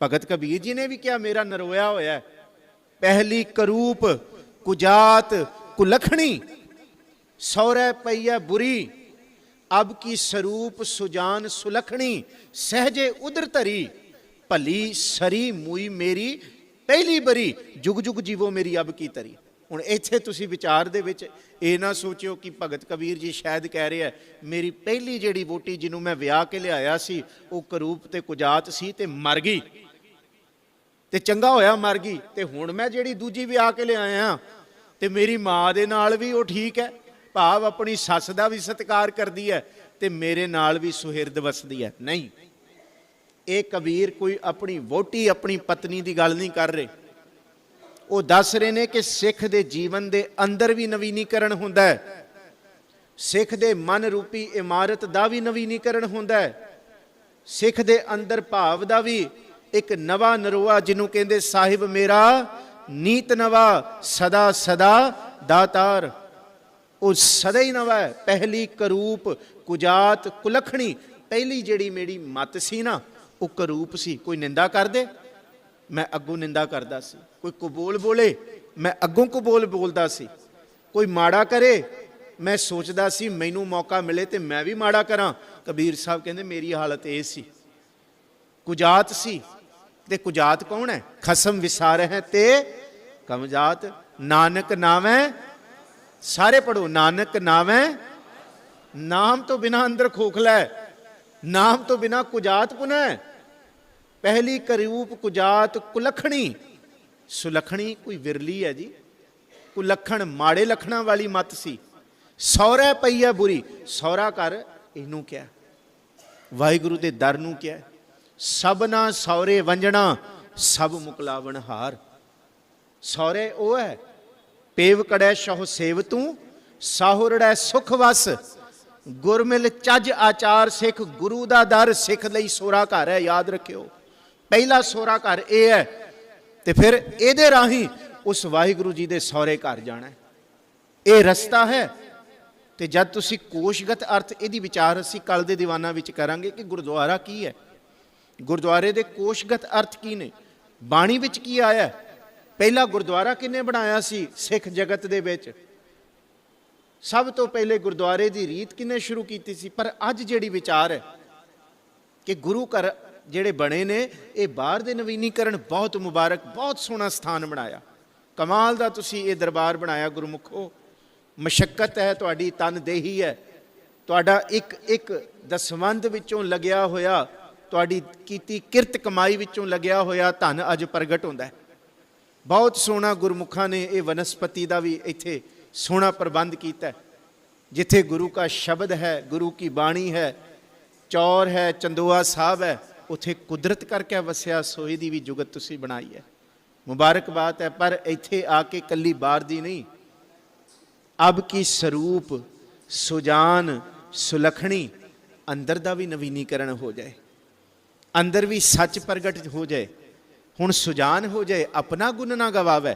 ਭਗਤ ਕਬੀਰ ਜੀ ਨੇ ਵੀ ਕਿਹਾ, ਮੇਰਾ ਨਰੋਇਆ ਹੋਇਆ ਪਹਿਲੀ ਕਰੂਪ ਕੁਜਾਤ ਕੁਲਖਣੀ, ਸੌਰੇ ਪਈਐ ਬੁਰੀ। ਅਬ ਕੀ ਸਰੂਪ ਸੁਜਾਨ ਸੁਲਖਣੀ, ਸਹਜੇ ਉਦਰ ਧਰੀ। ਭਲੀ ਸਰੀ ਮੂਈ ਮੇਰੀ, ਪਹਿਲੀ ਬਰੀ, ਜੁਗ ਜੁਗ ਜੀਵੋ ਮੇਰੀ ਅਬ ਕੀ ਤਰੀ ਹੁਣ ਇੱਥੇ ਤੁਸੀਂ ਵਿਚਾਰ ਦੇ ਵਿੱਚ ਇਹ ਨਾ ਸੋਚਿਓ ਕਿ ਭਗਤ ਕਬੀਰ ਜੀ ਸ਼ਾਇਦ ਕਹਿ ਰਿਹਾ ਮੇਰੀ ਪਹਿਲੀ ਜਿਹੜੀ ਵੋਟੀ ਜਿਹਨੂੰ ਮੈਂ ਵਿਆਹ ਕੇ ਲਿਆਇਆ ਸੀ, ਉਹ ਕਰੂਪ ਤੇ ਕੁਜਾਤ ਸੀ ਤੇ ਮਰ ਗਈ। ਤੇ ਚੰਗਾ ਹੋਇਆ ਮਰ ਗਈ। ਤੇ ਹੁਣ ਮੈਂ ਜਿਹੜੀ ਦੂਜੀ ਵਿਆਹ ਕੇ ਲਿਆਇਆ ਤੇ ਮੇਰੀ ਮਾਂ ਦੇ ਨਾਲ ਵੀ ਉਹ ਠੀਕ ਹੈ, ਭਾਵ ਆਪਣੀ ਸੱਸ ਦਾ ਵੀ ਸਤਿਕਾਰ ਕਰਦੀ ਹੈ ਤੇ ਮੇਰੇ ਨਾਲ ਵੀ ਸੁਹਿਰਦ ਵਸਦੀ ਹੈ। ਨਹੀਂ। ਇਹ ਕਬੀਰ ਕੋਈ ਆਪਣੀ ਵੋਟੀ, ਆਪਣੀ ਪਤਨੀ ਦੀ ਗੱਲ ਨਹੀਂ ਕਰ ਰਹੇ। ਉਹ ਦੱਸ ਰਹੇ ਨੇ ਕਿ ਸਿੱਖ ਦੇ ਜੀਵਨ ਦੇ ਅੰਦਰ ਵੀ ਨਵੀਨੀਕਰਨ ਹੁੰਦਾ ਹੈ। ਸਿੱਖ ਦੇ ਮਨ ਰੂਪੀ ਇਮਾਰਤ ਦਾ ਵੀ ਨਵੀਨੀਕਰਨ ਹੁੰਦਾ ਹੈ। ਸਿੱਖ ਦੇ ਅੰਦਰ ਭਾਵ ਦਾ ਵੀ ਇੱਕ ਨਵਾਂ ਨਰੋਆ ਜਿਹਨੂੰ ਕਹਿੰਦੇ ਸਾਹਿਬ ਮੇਰਾ, ਨੀਤ ਨਵਾ, ਸਦਾ ਸਦਾ ਦਾਤਾਰ। ਉਹ ਸਦਾ ਹੀ ਨਵਾਂ ਹੈ। ਪਹਿਲੀ ਕਰੂਪ ਕੁਜਾਤ ਕੁਲਖਣੀ। ਪਹਿਲੀ ਜਿਹੜੀ ਮੇਰੀ ਮਤ ਸੀ ਨਾ, ਉਹ ਕਰੂਪ ਸੀ। ਕੋਈ ਨਿੰਦਾ ਕਰਦੇ? ਮੈਂ ਅੱਗੋਂ ਨਿੰਦਾ ਕਰਦਾ ਸੀ। ਕੋਈ ਕਬੂਲ ਬੋਲੇ, ਮੈਂ ਅੱਗੋਂ ਕਬੂਲ ਬੋਲਦਾ ਸੀ। ਕੋਈ ਮਾੜਾ ਕਰੇ, ਮੈਂ ਸੋਚਦਾ ਸੀ ਮੈਨੂੰ ਮੌਕਾ ਮਿਲੇ ਤੇ ਮੈਂ ਵੀ ਮਾੜਾ ਕਰਾਂ। ਕਬੀਰ ਸਾਹਿਬ ਕਹਿੰਦੇ, ਮੇਰੀ ਹਾਲਤ ਇਹ ਸੀ। ਕੁਜਾਤ ਸੀ। ਤੇ ਕੁਜਾਤ ਕੌਣ ਹੈ? ਖਸਮ ਵਿਸਾਰ ਹੈ ਤੇ ਕਮਜਾਤ। ਨਾਨਕ ਨਾਵੇਂ, ਸਾਰੇ ਪੜੋ ਨਾਨਕ ਨਾਵੇਂ। ਨਾਮ ਤੋਂ ਬਿਨਾ ਅੰਦਰ ਖੋਖਲਾ ਹੈ। ਨਾਮ ਤੋਂ ਬਿਨਾ ਕੁਜਾਤ ਪੁਨਾ ਹੈ। ਪਹਿਲੀ ਕਰੂਪ ਕੁਜਾਤ ਕੁਲਖਣੀ। ਸੁਲਖਣੀ ਕੋਈ ਵਿਰਲੀ ਹੈ ਜੀ। ਕੁਲਖਣ ਮਾੜੇ ਲਖਣਾਂ ਵਾਲੀ ਮਤ ਸੀ। ਸੌਰੇ ਪਈ ਹੈ ਬੁਰੀ। ਸੌਰਾ ਕਰ ਇਹਨੂੰ ਕਿਹਾ। ਵਾਹਿਗੁਰੂ ਦੇ ਦਰ ਨੂੰ ਕਿਹਾ। ਸਭਨਾ ਸੌਰੇ ਵੰਜਣਾ, ਸਭ ਮੁਕਲਾਵਣ ਹਾਰ। ਸੌਰੇ ਉਹ ਹੈ, ਪੇਵ ਕੜੈ ਸਹੁ ਸੇਵ ਤੂੰ ਸਾਹੁਰੜੈ ਸੁਖ ਵਸ। ਗੁਰਮਿਲ ਚੱਜ ਆਚਾਰ ਸਿੱਖ, ਗੁਰੂ ਦਾ ਦਰ ਸਿੱਖ ਲਈ ਸੋਰਾ ਘਰ ਹੈ, ਯਾਦ ਰੱਖਿਓ। ਪਹਿਲਾ ਸੋਰਾ ਘਰ ਇਹ ਹੈ ਤੇ ਫਿਰ ਇਹਦੇ ਰਾਹੀਂ ਉਸ ਵਾਹਿਗੁਰੂ ਜੀ ਦੇ ਸੌਰੇ ਘਰ ਜਾਣਾ ਇਹ ਰਸਤਾ ਹੈ ਤੇ ਜਦ ਤੁਸੀਂ ਕੋਸ਼ਗਤ ਅਰਥ ਇਹਦੀ ਵਿਚਾਰ ਅਸੀਂ ਕੱਲ ਦੇ ਦੀਵਾਨਾਂ ਵਿੱਚ ਕਰਾਂਗੇ ਕਿ ਗੁਰਦੁਆਰਾ ਕੀ ਹੈ। ਗੁਰਦੁਆਰੇ ਦੇ ਕੋਸ਼ਗਤ ਅਰਥ ਕੀ ਨੇ? ਬਾਣੀ ਵਿੱਚ ਕੀ ਆਇਆ? ਪਹਿਲਾ ਗੁਰਦੁਆਰਾ ਕਿਨੇ ਬਣਾਇਆ ਸੀ? ਸਿੱਖ ਜਗਤ ਦੇ ਵਿੱਚ। ਸਭ ਤੋਂ ਪਹਿਲੇ ਗੁਰਦੁਆਰੇ ਦੀ ਰੀਤ ਕਿਨੇ ਸ਼ੁਰੂ ਕੀਤੀ ਸੀ? ਪਰ ਅੱਜ ਜਿਹੜੀ ਵਿਚਾਰ ਹੈ ਕਿ ਗੁਰੂ ਘਰ ਜਿਹੜੇ ਬਣੇ ਨੇ, ਇਹ ਬਾਹਰ ਦੇ ਨਵੀਨੀਕਰਨ ਬਹੁਤ ਮੁਬਾਰਕ, ਬਹੁਤ ਸੋਹਣਾ ਸਥਾਨ ਬਣਾਇਆ। ਕਮਾਲ ਦਾ ਤੁਸੀਂ ਇਹ ਦਰਬਾਰ ਬਣਾਇਆ, ਗੁਰਮੁਖੋ। ਮਸ਼ਕਤ ਹੈ, ਤੁਹਾਡੀ ਤਨ ਦੇਹੀ ਹੈ। ਤੁਹਾਡਾ ਇੱਕ ਇੱਕ ਦਸਵੰਦ ਵਿੱਚੋਂ ਲੱਗਿਆ ਹੋਇਆ, ਤੁਹਾਡੀ ਕੀਤੀ ਕਿਰਤ ਕਮਾਈ ਵਿੱਚੋਂ ਲੱਗਿਆ ਹੋਇਆ ਧਨ ਅੱਜ ਪ੍ਰਗਟ ਹੁੰਦਾ ਹੈ। ਬਹੁਤ ਸੋਹਣਾ ਗੁਰਮੁਖਾਂ ਨੇ ਇਹ ਵਨਸਪਤੀ ਦਾ ਵੀ ਇੱਥੇ ਸੋਹਣਾ ਪ੍ਰਬੰਧ ਕੀਤਾ ਹੈ। ਜਿੱਥੇ ਗੁਰੂ ਦਾ ਸ਼ਬਦ ਹੈ, ਗੁਰੂ ਕੀ ਬਾਣੀ ਹੈ, ਚੌਰ ਹੈ, ਚੰਦੋਆ ਸਾਹਿਬ ਹੈ ਉਥੇ ਕੁਦਰਤ ਕਰਕੇ ਵਸਿਆ ਸੋਏ ਦੀ ਵੀ ਜੁਗਤ ਤੁਸੀਂ ਬਣਾਈ ਹੈ। ਮੁਬਾਰਕਬਾਦ ਹੈ, ਪਰ ਇੱਥੇ ਆ ਕੇ ਕੱਲੀ ਬਾਹਰ ਦੀ ਨਹੀਂ। ਅਬ ਕੀ ਸਰੂਪ, ਸੁਜਾਨ, ਸੁਲਖਣੀ, ਅੰਦਰ ਦਾ ਵੀ ਨਵੀਨੀਕਰਨ ਹੋ ਜਾਏ। ਅੰਦਰ ਵੀ ਸੱਚ ਪ੍ਰਗਟ ਹੋ ਜਾਏ। ਹੁਣ ਸੁਜਾਨ ਹੋ ਜਾਏ, ਆਪਣਾ ਗੁਣ ਨਾ ਗਵਾਵੇ।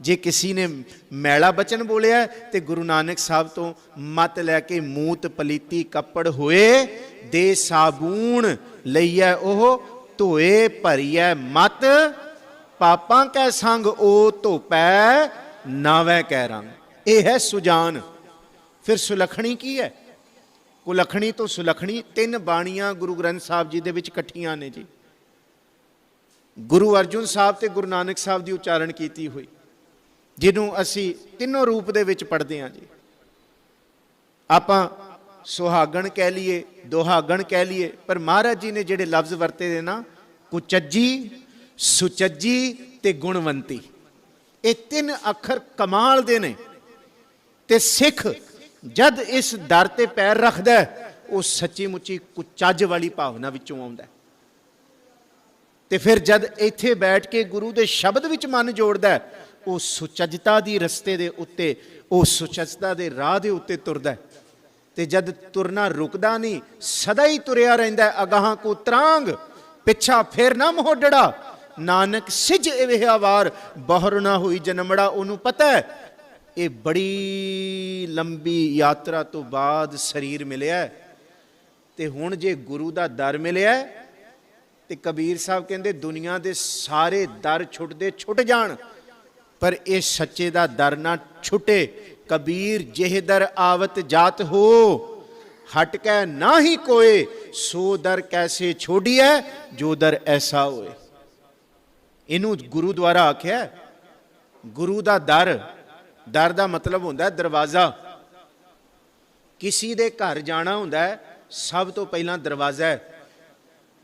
ਜੇ ਕਿਸੇ ਨੇ ਮੈਲਾ ਬਚਨ ਬੋਲਿਆ ਤੇ ਗੁਰੂ ਨਾਨਕ ਸਾਹਿਬ ਤੋਂ ਮਤ ਲੈ ਕੇ ਮੂਤ ਪਲੀਤੀ ਕੱਪੜ ਹੋਏ, ਦੇ ਸਾਬੂਨ ਲਈਐ ਉਹ, ਧੋਏ ਭਰੀਐ ਮਤ, ਪਾਪਾਂ ਕੈ ਸੰਗ ਉਹ ਧੋਪੈ, ਨਾਵੇਂ ਕਹਿ ਰੰਗ। ਇਹ ਹੈ ਸੁਜਾਨ। ਫਿਰ ਸੁਲਖਣੀ ਕੀ ਹੈ? ਕੁਲਖਣੀ ਤੋਂ ਸੁਲਖਣੀ ਤਿੰਨ ਬਾਣੀਆਂ ਗੁਰੂ ਗ੍ਰੰਥ ਸਾਹਿਬ ਜੀ ਦੇ ਵਿੱਚ ਇਕੱਠੀਆਂ ਨੇ ਜੀ। ਗੁਰੂ ਅਰਜੁਨ ਸਾਹਿਬ ਤੇ ਗੁਰੂ ਨਾਨਕ ਸਾਹਿਬ ਦੀ ਉਚਾਰਨ ਕੀਤੀ ਹੋਈ। ਜਿਹਨੂੰ ਅਸੀਂ ਤਿੰਨੋਂ ਰੂਪ ਦੇ ਵਿੱਚ ਪੜ੍ਹਦੇ ਹਾਂ ਜੀ। ਆਪਾਂ ਸੁਹਾਗਣ ਕਹਿ ਲਈਏ, ਦੁਹਾਗਣ ਕਹਿ ਲਈਏ, ਪਰ ਮਹਾਰਾਜ ਜੀ ਨੇ ਜਿਹੜੇ ਲਫ਼ਜ਼ ਵਰਤੇ ਦੇ ਨਾ, ਕੁਚੱਜੀ, ਸੁਚੱਜੀ ਤੇ ਗੁਣਵੰਤੀ। ਇਹ ਤਿੰਨ ਅੱਖਰ ਕਮਾਲ ਦੇ ਨੇ। ਤੇ ਸਿੱਖ ਜਦ ਇਸ ਦਰ ਤੇ ਪੈਰ ਰੱਖਦਾ ਉਹ ਸੱਚੀ ਮੁੱਚੀ ਕੁਚੱਜ ਵਾਲੀ ਭਾਵਨਾ ਵਿੱਚੋਂ ਆਉਂਦਾ ਤੇ ਫਿਰ ਜਦ ਇੱਥੇ ਬੈਠ ਕੇ ਗੁਰੂ ਦੇ ਸ਼ਬਦ ਵਿੱਚ ਮਨ ਜੋੜਦਾ ਉਹ ਸੁਚੱਜਤਾ ਦੀ ਰਸਤੇ ਦੇ ਉੱਤੇ ਉਹ ਸੁਚੱਜਤਾ ਦੇ ਰਾਹ ਦੇ ਉੱਤੇ ਤੁਰਦਾ ਹੈ। ਤੇ ਜਦ ਤੁਰਨਾ ਰੁਕਦਾ ਨਹੀਂ ਸਦਾ ਹੀ ਤੁਰਿਆ ਰਹਿੰਦਾ ਹੈ, ਅਗਾਹਾਂ ਕੋ ਤਰਾਂਗ ਪਿੱਛਾ ਫਿਰ ਨਾ ਮੋਢੜਾ। ਨਾਨਕ ਸਿਜ ਵਾਰ ਬਹਰ ਨਾ ਹੋਈ ਜਨਮੜਾ। ਉਹਨੂੰ ਪਤਾ ਹੈ ਇਹ ਬੜੀ ਲੰਬੀ ਯਾਤਰਾ ਤੋਂ ਬਾਅਦ ਸਰੀਰ ਮਿਲਿਆ ਤੇ ਹੁਣ ਜੇ ਗੁਰੂ ਦਾ ਦਰ ਮਿਲਿਆ ਤੇ ਕਬੀਰ ਸਾਹਿਬ ਕਹਿੰਦੇ ਦੁਨੀਆ ਦੇ ਸਾਰੇ ਦਰ ਛੁੱਟਦੇ ਛੁੱਟ ਜਾਣ। ਪਰ ਇਹ ਸੱਚੇ ਦਾ ਦਰ ਨਾ ਛੁੱਟੇ। ਕਬੀਰ ਜਿਹ ਦਰ ਆਵਤ ਜਾਤ ਹੋ। ਹਟ ਕੇ ਨਾ ਹੀ ਕੋਏ, ਸੋ ਦਰ ਕੈਸੇ ਛੋੜੀਐ ਜੋ ਦਰ ਐਸਾ ਹੋਏ। ਇਹਨੂੰ ਗੁਰੂ ਦੁਆਰਾ ਆਖਿਆ ਗੁਰੂ ਦਾ ਦਰ ਦਰ ਦਾ ਮਤਲਬ ਹੁੰਦਾ ਦਰਵਾਜ਼ਾ। ਕਿਸੇ ਦੇ ਘਰ ਜਾਣਾ ਹੁੰਦਾ ਸਭ ਤੋਂ ਪਹਿਲਾਂ ਦਰਵਾਜ਼ਾ ਹੈ।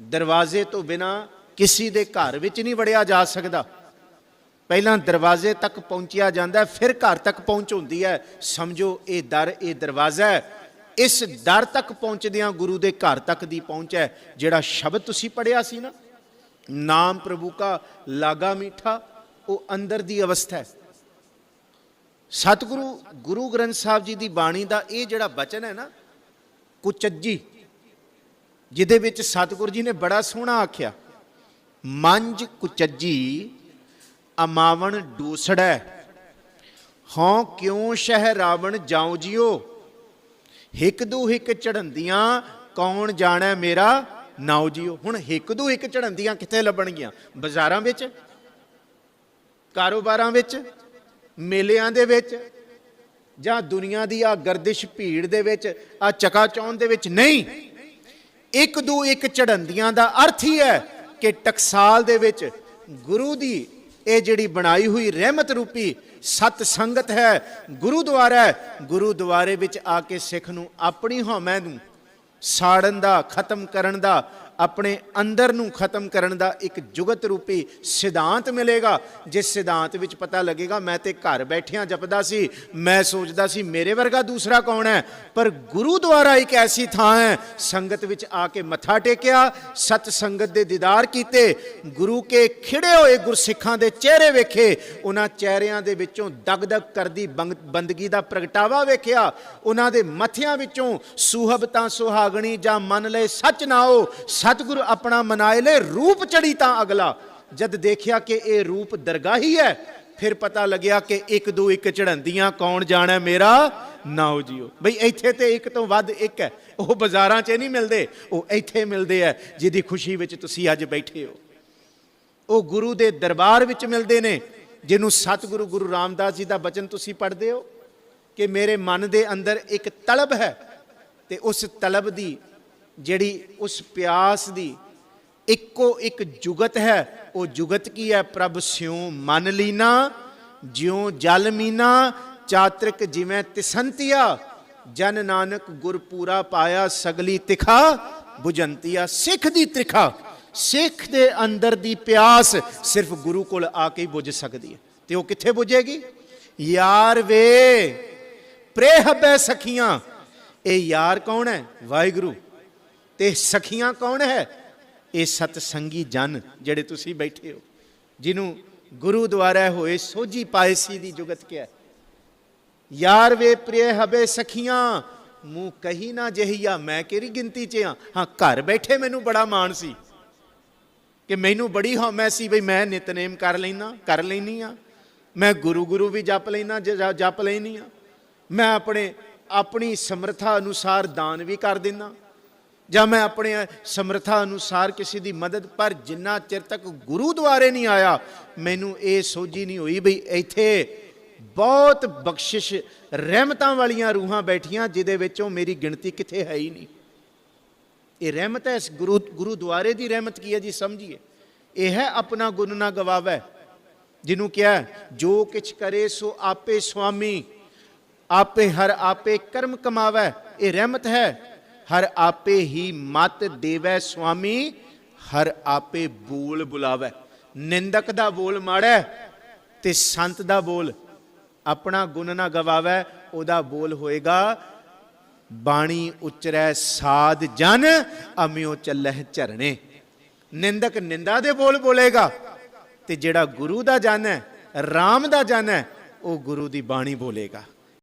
ਦਰਵਾਜ਼ੇ ਤੋਂ ਬਿਨਾ ਕਿਸੇ ਦੇ ਘਰ ਵਿੱਚ ਨਹੀਂ ਵੜਿਆ ਜਾ ਸਕਦਾ। ਪਹਿਲਾਂ ਦਰਵਾਜ਼ੇ ਤੱਕ ਪਹੁੰਚਿਆ ਜਾਂਦਾ ਫਿਰ ਘਰ ਤੱਕ ਪਹੁੰਚ ਹੁੰਦੀ ਹੈ। ਸਮਝੋ, ਇਹ ਦਰ, ਇਹ ਦਰਵਾਜ਼ਾ ਹੈ। ਇਸ ਦਰ ਤੱਕ ਪਹੁੰਚਦਿਆਂ ਗੁਰੂ ਦੇ ਘਰ ਤੱਕ ਦੀ ਪਹੁੰਚ ਹੈ, ਜਿਹੜਾ ਸ਼ਬਦ ਤੁਸੀਂ ਪੜਿਆ ਸੀ ਨਾ, ਨਾਮ ਪ੍ਰਭੂ ਕਾ ਲਾਗਾ ਮੀਠਾ, ਉਹ ਅੰਦਰ ਦੀ ਅਵਸਥਾ ਹੈ। ਸਤਿਗੁਰੂ ਗੁਰੂ ਗ੍ਰੰਥ ਸਾਹਿਬ ਜੀ ਦੀ ਬਾਣੀ ਦਾ ਇਹ ਜਿਹੜਾ ਬਚਨ ਹੈ ਨਾ, ਕੁਚੱਜੀ, ਜਿਹਦੇ ਵਿੱਚ ਸਤਿਗੁਰੂ ਜੀ ਨੇ ਬੜਾ ਸੋਹਣਾ ਆਖਿਆ, ਮੰਜ ਕੁਚੱਜੀ ਅਮਾਵਣ ਡੂਸੜੈ। ਹਉ ਕਿਉ ਸ਼ਹਿ ਰਾਵਣ ਜਾਉ ਜਿਓ ਹਿਕ ਦੂ ਹਿਕ ਚੜੰਦੀਆਂ, ਕੌਣ ਜਾਣੈ ਮੇਰਾ ਨਾਉ ਜਿਓ ਹੁਣ ਹਿਕ ਦੂ ਹਿਕ ਚੜੰਦੀਆਂ ਕਿੱਥੇ ਲੱਭਣਗੀਆਂ? ਬਾਜ਼ਾਰਾਂ ਵਿੱਚ? ਕਾਰੋਬਾਰਾਂ ਵਿੱਚ? ਮੇਲਿਆਂ ਦੇ ਵਿੱਚ? ਜਾਂ ਦੁਨੀਆ ਦੀ ਆ ਗਰਦਿਸ਼ ਭੀੜ ਦੇ ਵਿੱਚ? ਆ ਚਕਾਚੌਂਦ ਦੇ ਵਿੱਚ? ਨਹੀਂ। ਇੱਕ ਦੂ ਇੱਕ ਚੜੰਦੀਆਂ ਦਾ ਅਰਥ ਹੀ ਹੈ ਕਿ ਟਕਸਾਲ ਦੇ ਵਿੱਚ ਗੁਰੂ ਦੀ ਇਹ ਜਿਹੜੀ ਬਣਾਈ ਹੋਈ ਰਹਿਮਤ ਰੂਪੀ ਸਤ ਸੰਗਤ ਹੈ, ਗੁਰੂਦੁਆਰਾ ਹੈ, ਗੁਰੂਦੁਆਰੇ ਵਿੱਚ ਆ ਕੇ ਸਿੱਖ ਨੂੰ ਆਪਣੀ ਹਉਮੈ ਨੂੰ ਸਾੜਨ ਦਾ, ਖਤਮ ਕਰਨ ਦਾ ਆਪਣੇ ਅੰਦਰ ਨੂੰ ਖਤਮ ਕਰਨ ਦਾ ਇੱਕ ਜੁਗਤ ਰੂਪੀ ਸਿਧਾਂਤ ਮਿਲੇਗਾ, ਜਿਸ ਸਿਧਾਂਤ ਵਿੱਚ ਪਤਾ ਲੱਗੇਗਾ, ਮੈਂ ਤੇ ਘਰ ਬੈਠਿਆਂ ਜਪਦਾ ਸੀ, ਮੈਂ ਸੋਚਦਾ ਸੀ ਮੇਰੇ ਵਰਗਾ ਦੂਸਰਾ ਕੌਣ ਹੈ? ਪਰ ਗੁਰੂ ਦੁਆਰਾ ਇੱਕ ਐਸੀ ਥਾਂ ਹੈ, ਸੰਗਤ ਵਿੱਚ ਆ ਕੇ ਮੱਥਾ ਟੇਕਿਆ, ਸਤ ਸੰਗਤ ਦੇ ਦੀਦਾਰ ਕੀਤੇ, ਗੁਰੂ ਕੇ ਖਿੜੇ ਹੋਏ ਗੁਰਸਿੱਖਾਂ ਦੇ ਚਿਹਰੇ ਵੇਖੇ, ਉਹਨਾਂ ਚਿਹਰਿਆਂ ਦੇ ਵਿੱਚੋਂ ਦਗਦਗ ਕਰਦੀ ਬੰਗ- ਬੰਦਗੀ ਦਾ ਪ੍ਰਗਟਾਵਾ ਵੇਖਿਆ, ਉਹਨਾਂ ਦੇ ਮੱਥਿਆਂ ਵਿੱਚੋਂ ਸੁਹਬਤਾਂ ਸੁਹਾਗਣੀ ਜਾਂ ਮੰਨ ਲਏ ਸੱਚ ਨਾ ਨਾਓ ਸਤਿਗੁਰ ਆਪਣਾ ਮਨਾਏ ਲੈ ਰੂਪ ਚੜੀ ਤਾਂ ਅਗਲਾ। ਜਦ ਦੇਖਿਆ ਕਿ ਇਹ ਰੂਪ ਦਰਗਾਹੀ ਹੈ, ਫਿਰ ਪਤਾ ਲੱਗਿਆ ਕਿ ਇੱਕ ਦੋ ਇੱਕ ਚੜੰਦੀਆਂ ਕੌਣ ਜਾਣਾ ਮੇਰਾ? ਨਾਉ ਜੀਓ। ਬਈ ਇੱਥੇ ਤੇ ਇੱਕ ਤੋਂ ਵੱਧ ਇੱਕ ਹੈ। ਉਹ ਬਾਜ਼ਾਰਾਂ 'ਚ ਨਹੀਂ ਮਿਲਦੇ, ਉਹ ਇੱਥੇ ਮਿਲਦੇ ਆ ਜਿਹਦੀ ਖੁਸ਼ੀ ਵਿੱਚ ਤੁਸੀਂ ਅੱਜ ਬੈਠੇ ਹੋ। ਉਹ ਗੁਰੂ ਦੇ ਦਰਬਾਰ ਵਿੱਚ ਮਿਲਦੇ ਨੇ, ਜਿਹਨੂੰ ਸਤਿਗੁਰੂ ਗੁਰੂ ਰਾਮਦਾਸ ਜੀ ਦਾ ਬਚਨ ਤੁਸੀਂ ਪੜ੍ਹਦੇ ਹੋ? ਕਿ ਮੇਰੇ ਮਨ ਦੇ ਅੰਦਰ ਇੱਕ ਤਲਬ ਹੈ ਤੇ ਉਸ ਤਲਬ ਦੀ ਜਿਹੜੀ ਉਸ ਪਿਆਸ ਦੀ ਇੱਕੋ ਇੱਕ ਜੁਗਤ ਹੈ, ਉਹ ਜੁਗਤ ਕੀ ਹੈ? ਪ੍ਰਭ ਸਿਉ ਮਨ ਲੀਨਾ, ਜਿਉ ਜਲ ਮੀਨਾ, ਚਾਤ੍ਰਿਕ ਜਿਵੇਂ ਤਿਸੰਤੀਆ, ਜਨ ਨਾਨਕ ਗੁਰਪੂਰਾ ਪਾਇਆ ਸਗਲੀ ਤਿਖਾ 부ਜੰਤੀਆ ਸਿੱਖ ਦੀ ਤ੍ਰਿਖਾ ਸਿੱਖ ਦੇ ਅੰਦਰ ਦੀ ਪਿਆਸ ਸਿਰਫ ਗੁਰੂ ਕੋਲ ਆ ਕੇ ਹੀ ਬੁਝ ਸਕਦੀ ਹੈ। ਤੇ ਉਹ ਕਿੱਥੇ ਬੁਝੇਗੀ? ਯਾਰ ਵੇ ਪ੍ਰੇਹਬੈ ਸਖੀਆਂ। ਇਹ ਯਾਰ ਕੌਣ ਹੈ? ਵਾਹਿਗੁਰੂ। ਤੇ ਸਖੀਆਂ ਕੌਣ ਹੈ? ਇਹ ਸਤ ਸੰਗੀ ਜਨ ਜਿਹੜੇ ਤੁਸੀਂ ਬੈਠੇ ਹੋ, ਜਿਹਨੂੰ ਗੁਰੂ ਦੁਆਰਾ ਹੋਏ ਸੋਝੀ ਪਾਇਸੀ ਦੀ ਜੁਗਤ ਕਿਹਾ ਯਾਰ ਵੇ ਪ੍ਰਿਯ ਹਬੇ ਸਖੀਆਂ ਮੂੰ ਕਹੀ ਨਾ ਜਹੀਆ, ਮੈਂ ਕਿਹੜੀ ਗਿਣਤੀ 'ਚ ਆ? ਹਾਂ, ਘਰ ਬੈਠੇ ਮੈਨੂੰ ਬੜਾ ਮਾਣ ਸੀ ਕਿ ਮੈਨੂੰ ਬੜੀ ਹਉਮੈ ਸੀ, ਬਈ ਮੈਂ ਨਿਤਨੇਮ ਕਰ ਲੈਣਾ ਕਰ ਲੈਣੀ ਆ। ਮੈਂ ਗੁਰੂ ਗੁਰੂ ਵੀ ਜਪ ਲੈਣਾ ਜਪ ਲੈਣੀ ਆ। ਮੈਂ ਆਪਣੇ, ਆਪਣੀ ਸਮਰੱਥਾ ਅਨੁਸਾਰ ਦਾਨ ਵੀ ਕਰ ਦਿੰਦਾ ਜਾਂ ਮੈਂ ਆਪਣੇ ਸਮਰੱਥਾ ਅਨੁਸਾਰ ਕਿਸੇ ਦੀ ਮਦਦ ਪਰ ਜਿੰਨਾ ਚਿਰ ਤੱਕ ਗੁਰੂ ਦੁਆਰੇ ਨਹੀਂ ਆਇਆ, ਮੈਨੂੰ ਇਹ ਸੋਝੀ ਨਹੀਂ ਹੋਈ ਬਈ ਇੱਥੇ ਬਹੁਤ ਬਖਸ਼ਿਸ਼ ਰਹਿਮਤਾਂ ਵਾਲੀਆਂ ਰੂਹਾਂ ਬੈਠੀਆਂ, ਜਿਹਦੇ ਵਿੱਚੋਂ ਮੇਰੀ ਗਿਣਤੀ ਕਿੱਥੇ ਹੈ ਹੀ ਨਹੀਂ। ਇਹ ਰਹਿਮਤ ਹੈ, ਇਸ ਗੁਰੂ ਗੁਰੂ ਦੁਆਰੇ ਦੀ ਰਹਿਮਤ ਕੀ ਹੈ ਜੀ ਸਮਝੀਏ? ਇਹ ਹੈ ਆਪਣਾ ਗੁਣ ਨਾ ਗਵਾਵੈ, ਜਿਹਨੂੰ ਕਿਹਾ, ਜੋ ਕਿਛ ਕਰੇ ਸੋ ਆਪੇ ਸੁਆਮੀ, ਆਪੇ ਹਰ ਆਪੇ ਕਰਮ ਕਮਾਵੈ। ਇਹ ਰਹਿਮਤ ਹੈ ਹਰ ਆਪੇ ਹੀ ਮਤ ਦੇਵੈ ਸੁਆਮੀ ਹਰ ਆਪੇ ਬੋਲ ਬੁਲਾਵੈ। ਨਿੰਦਕ ਦਾ ਬੋਲ ਮਾੜਾ ਹੈ, ਤੇ ਸੰਤ ਦਾ ਬੋਲ ਆਪਣਾ ਗੁਣ ਨਾ ਗਵਾਵੈ ਉਹਦਾ ਬੋਲ ਹੋਏਗਾ ਬਾਣੀ ਉਚਰੈ ਸਾਧ ਜਨ ਅਮਿਓ ਚੱਲਹਿ ਝਰਣੇ ਨਿੰਦਕ ਨਿੰਦਾ ਦੇ ਬੋਲ ਬੋਲੇਗਾ ਤੇ ਜਿਹੜਾ ਗੁਰੂ ਦਾ ਜਨ ਹੈ RAM ਦਾ ਜਨ ਹੈ ਉਹ ਗੁਰੂ ਦੀ ਬਾਣੀ ਬੋਲੇਗਾ।